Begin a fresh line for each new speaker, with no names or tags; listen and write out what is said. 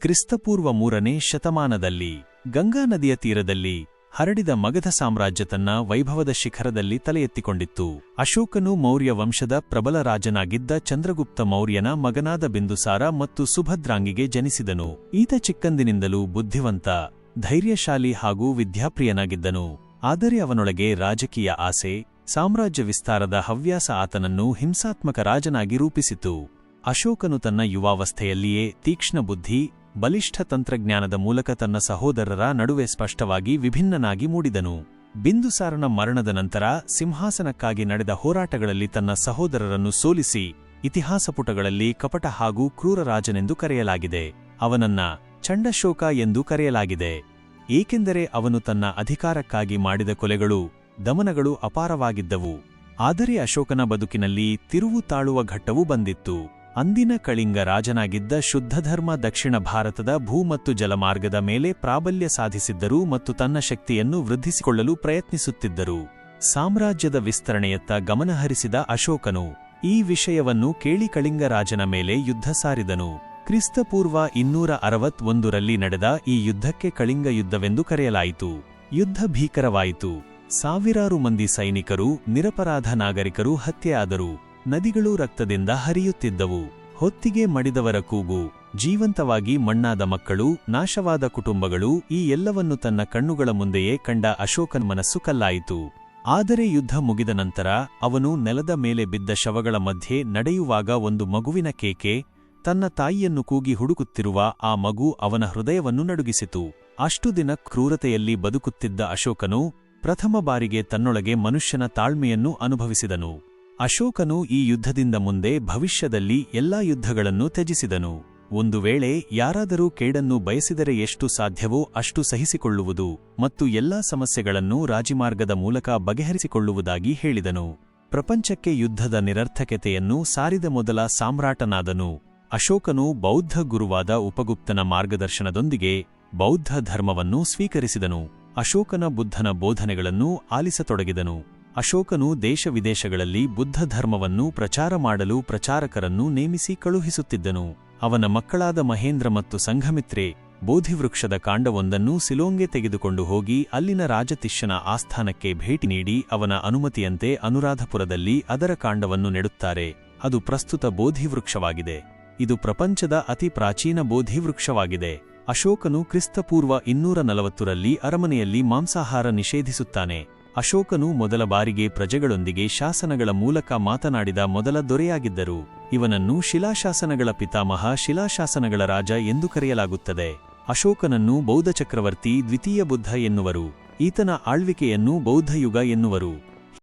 ಕ್ರಿಸ್ತಪೂರ್ವ ಮೂರನೇ ಶತಮಾನದಲ್ಲಿ ಗಂಗಾ ನದಿಯ ತೀರದಲ್ಲಿ ಹರಡಿದ ಮಗಧ ಸಾಮ್ರಾಜ್ಯ ತನ್ನ ವೈಭವದ ಶಿಖರದಲ್ಲಿ ತಲೆ ಎತ್ತಿಕೊಂಡಿತ್ತು ಅಶೋಕನು ಮೌರ್ಯ ವಂಶದ ಪ್ರಬಲ ರಾಜನಾಗಿದ್ದ ಚಂದ್ರಗುಪ್ತ ಮೌರ್ಯನ ಮಗನಾದ ಬಿಂದುಸಾರ ಮತ್ತು ಸುಭದ್ರಾಂಗಿಗೆ ಜನಿಸಿದನು. ಈತ ಚಿಕ್ಕಂದಿನಿಂದಲೂ ಬುದ್ಧಿವಂತ, ಧೈರ್ಯಶಾಲಿ ಹಾಗೂ ವಿದ್ಯಾಪ್ರಿಯನಾಗಿದ್ದನು. ಆದರೆ ಅವನೊಳಗೆ ರಾಜಕೀಯ ಆಸೆ, ಸಾಮ್ರಾಜ್ಯ ವಿಸ್ತಾರದ ಹವ್ಯಾಸ ಆತನನ್ನು ಹಿಂಸಾತ್ಮಕ ರಾಜನಾಗಿ ರೂಪಿಸಿತು. ಅಶೋಕನು ತನ್ನ ಯುವಾವಸ್ಥೆಯಲ್ಲಿಯೇ ತೀಕ್ಷ್ಣ ಬುದ್ಧಿ ಬಲಿಷ್ಠ ತಂತ್ರಜ್ಞಾನದ ಮೂಲಕ ತನ್ನ ಸಹೋದರರ ನಡುವೆ ಸ್ಪಷ್ಟವಾಗಿ ವಿಭಿನ್ನನಾಗಿ ಮೂಡಿದನು. ಬಿಂದುಸಾರನ ಮರಣದ ನಂತರ ಸಿಂಹಾಸನಕ್ಕಾಗಿ ನಡೆದ ಹೋರಾಟಗಳಲ್ಲಿ ತನ್ನ ಸಹೋದರರನ್ನು ಸೋಲಿಸಿ, ಇತಿಹಾಸ ಪುಟಗಳಲ್ಲಿ ಕಪಟ ಹಾಗೂ ಕ್ರೂರ ರಾಜನೆಂದು ಕರೆಯಲಾಗಿದೆ. ಅವನನ್ನ ಚಂಡಶೋಕ ಎಂದು ಕರೆಯಲಾಗಿದೆ. ಏಕೆಂದರೆ ಅವನು ತನ್ನ ಅಧಿಕಾರಕ್ಕಾಗಿ ಮಾಡಿದ ಕೊಲೆಗಳು, ದಮನಗಳು ಅಪಾರವಾಗಿದ್ದವು. ಆದರೆ ಅಶೋಕನ ಬದುಕಿನಲ್ಲಿ ತಿರುವು ತಾಳುವ ಘಟ್ಟವೂ ಬಂದಿತ್ತು. ಅಂದಿನ ಕಳಿಂಗ ರಾಜನಾಗಿದ್ದ ಶುದ್ಧಧರ್ಮ ದಕ್ಷಿಣ ಭಾರತದ ಭೂ ಮತ್ತು ಜಲಮಾರ್ಗದ ಮೇಲೆ ಪ್ರಾಬಲ್ಯ ಸಾಧಿಸಿದ್ದರು ಮತ್ತು ತನ್ನ ಶಕ್ತಿಯನ್ನು ವೃದ್ಧಿಸಿಕೊಳ್ಳಲು ಪ್ರಯತ್ನಿಸುತ್ತಿದ್ದರು. ಸಾಮ್ರಾಜ್ಯದ ವಿಸ್ತರಣೆಯತ್ತ ಗಮನಹರಿಸಿದ ಅಶೋಕನು ಈ ವಿಷಯವನ್ನು ಕೇಳಿ ಕಳಿಂಗರಾಜನ ಮೇಲೆ ಯುದ್ಧ ಸಾರಿದನು. ಕ್ರಿಸ್ತಪೂರ್ವ ಇನ್ನೂರ ಅರವತ್ತೊಂದರಲ್ಲಿ ನಡೆದ ಈ ಯುದ್ಧಕ್ಕೆ ಕಳಿಂಗ ಯುದ್ಧವೆಂದು ಕರೆಯಲಾಯಿತು. ಯುದ್ಧ ಭೀಕರವಾಯಿತು. ಸಾವಿರಾರು ಮಂದಿ ಸೈನಿಕರು, ನಿರಪರಾಧ ನಾಗರಿಕರು ಹತ್ಯೆಯಾದರು. ನದಿಗಳು ರಕ್ತದಿಂದ ಹರಿಯುತ್ತಿದ್ದವು. ಹೊತ್ತಿಗೆ ಮಡಿದವರ ಕೂಗು, ಜೀವಂತವಾಗಿ ಮಣ್ಣಾದ ಮಕ್ಕಳು, ನಾಶವಾದ ಕುಟುಂಬಗಳು, ಈ ಎಲ್ಲವನ್ನು ತನ್ನ ಕಣ್ಣುಗಳ ಮುಂದೆಯೇ ಕಂಡ ಅಶೋಕನ್ ಮನಸ್ಸು ಕಲ್ಲಾಯಿತು. ಆದರೆ ಯುದ್ಧ ಮುಗಿದ ನಂತರ, ಅವನು ನೆಲದ ಮೇಲೆ ಬಿದ್ದ ಶವಗಳ ಮಧ್ಯೆ ನಡೆಯುವಾಗ ಒಂದು ಮಗುವಿನ ಕೇಕೆ, ತನ್ನ ತಾಯಿಯನ್ನು ಕೂಗಿ ಹುಡುಕುತ್ತಿರುವ ಆ ಮಗು ಅವನ ಹೃದಯವನ್ನು ನಡುಗಿಸಿತು. ಅಷ್ಟು ದಿನ ಕ್ರೂರತೆಯಲ್ಲಿ ಬದುಕುತ್ತಿದ್ದ ಅಶೋಕನು ಪ್ರಥಮ ಬಾರಿಗೆ ತನ್ನೊಳಗೆ ಮನುಷ್ಯನ ತಾಳ್ಮೆಯನ್ನು ಅನುಭವಿಸಿದನು. ಅಶೋಕನು ಈ ಯುದ್ಧದಿಂದ ಮುಂದೆ ಭವಿಷ್ಯದಲ್ಲಿ ಎಲ್ಲಾ ಯುದ್ಧಗಳನ್ನು ತ್ಯಜಿಸಿದನು. ಒಂದು ವೇಳೆ ಯಾರಾದರೂ ಕೇಡನ್ನು ಬಯಸಿದರೆ ಎಷ್ಟು ಸಾಧ್ಯವೋ ಅಷ್ಟು ಸಹಿಸಿಕೊಳ್ಳುವುದು ಮತ್ತು ಎಲ್ಲಾ ಸಮಸ್ಯೆಗಳನ್ನು ರಾಜಿಮಾರ್ಗದ ಮೂಲಕ ಬಗೆಹರಿಸಿಕೊಳ್ಳುವುದಾಗಿ ಹೇಳಿದನು. ಪ್ರಪಂಚಕ್ಕೆ ಯುದ್ಧದ ನಿರರ್ಥಕತೆಯನ್ನು ಸಾರಿದ ಮೊದಲ ಸಾಮ್ರಾಟನಾದನು. ಅಶೋಕನು ಬೌದ್ಧ ಗುರುವಾದ ಉಪಗುಪ್ತನ ಮಾರ್ಗದರ್ಶನದೊಂದಿಗೆ ಬೌದ್ಧ ಧರ್ಮವನ್ನು ಸ್ವೀಕರಿಸಿದನು. ಅಶೋಕನ ಬುದ್ಧನ ಬೋಧನೆಗಳನ್ನು ಆಲಿಸತೊಡಗಿದನು. ಅಶೋಕನು ದೇಶ ವಿದೇಶಗಳಲ್ಲಿ ಬುದ್ಧ ಧರ್ಮವನ್ನು ಪ್ರಚಾರ ಮಾಡಲು ಪ್ರಚಾರಕರನ್ನು ನೇಮಿಸಿ ಕಳುಹಿಸುತ್ತಿದ್ದನು. ಅವನ ಮಕ್ಕಳಾದ ಮಹೇಂದ್ರ ಮತ್ತು ಸಂಘಮಿತ್ರೆ ಬೋಧಿವೃಕ್ಷದ ಕಾಂಡವೊಂದನ್ನು ಸಿಲೋಂಗೆ ತೆಗೆದುಕೊಂಡು ಹೋಗಿ ಅಲ್ಲಿನ ರಾಜತಿಷ್ಯನ ಆಸ್ಥಾನಕ್ಕೆ ಭೇಟಿ ನೀಡಿ ಅವನ ಅನುಮತಿಯಂತೆ ಅನುರಾಧಪುರದಲ್ಲಿ ಅದರ ಕಾಂಡವನ್ನು ನೆಡುತ್ತಾರೆ. ಅದು ಪ್ರಸ್ತುತ ಬೋಧಿವೃಕ್ಷವಾಗಿದೆ. ಇದು ಪ್ರಪಂಚದ ಅತಿ ಪ್ರಾಚೀನ ಬೋಧಿವೃಕ್ಷವಾಗಿದೆ. ಅಶೋಕನು ಕ್ರಿಸ್ತಪೂರ್ವ ಇನ್ನೂರ ನಲವತ್ತರಲ್ಲಿ ಅರಮನೆಯಲ್ಲಿ ಮಾಂಸಾಹಾರ ನಿಷೇಧಿಸುತ್ತಾನೆ. ಅಶೋಕನು ಮೊದಲ ಬಾರಿಗೆ ಪ್ರಜೆಗಳೊಂದಿಗೆ ಶಾಸನಗಳ ಮೂಲಕ ಮಾತನಾಡಿದ ಮೊದಲ ದೊರೆಯಾಗಿದ್ದರು. ಇವನನ್ನು ಶಿಲಾಶಾಸನಗಳ ಪಿತಾಮಹ ಶಿಲಾಶಾಸನಗಳ ರಾಜ ಎಂದು ಕರೆಯಲಾಗುತ್ತದೆ. ಅಶೋಕನನ್ನು ಬೌದ್ಧ ಚಕ್ರವರ್ತಿ ದ್ವಿತೀಯ ಬುದ್ಧ ಎನ್ನುವರು. ಈತನ ಆಳ್ವಿಕೆಯನ್ನು ಬೌದ್ಧಯುಗ ಎನ್ನುವರು.